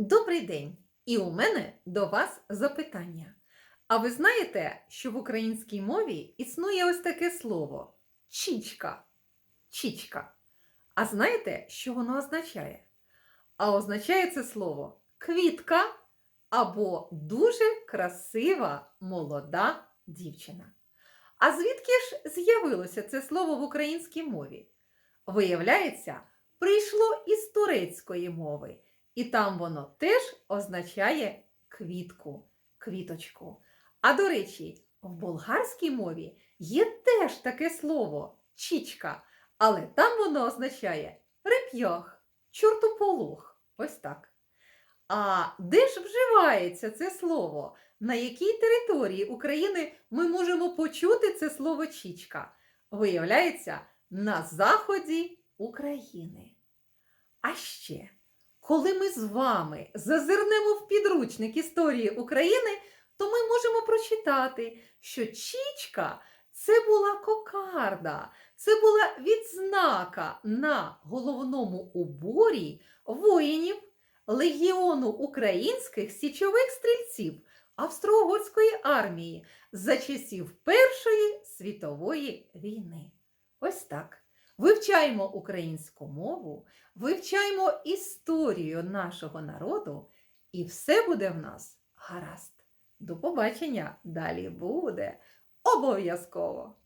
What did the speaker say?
Добрий день! І у мене до вас запитання. А ви знаєте, що в українській мові існує ось таке слово чічка? Чічка. А знаєте, що воно означає? А означає це слово квітка або дуже красива молода дівчина. А звідки ж з'явилося це слово в українській мові? Виявляється, прийшло із турецької мови. І там воно теж означає квітку, квіточку. А до речі, в болгарській мові є теж таке слово чічка, але там воно означає реп'ях, чортополох. Ось так. А де ж вживається це слово? На якій території України ми можемо почути це слово чічка? Виявляється, на заході України. А ще коли ми з вами зазирнемо в підручник історії України, то ми можемо прочитати, що Чічка це була кокарда, це була відзнака на головному уборі воїнів Легіону українських січових стрільців Австро-Угорської армії за часів Першої світової війни. Ось так. Вивчаємо українську мову, вивчаємо історію нашого народу, і все буде в нас гаразд. До побачення! Далі буде обов'язково!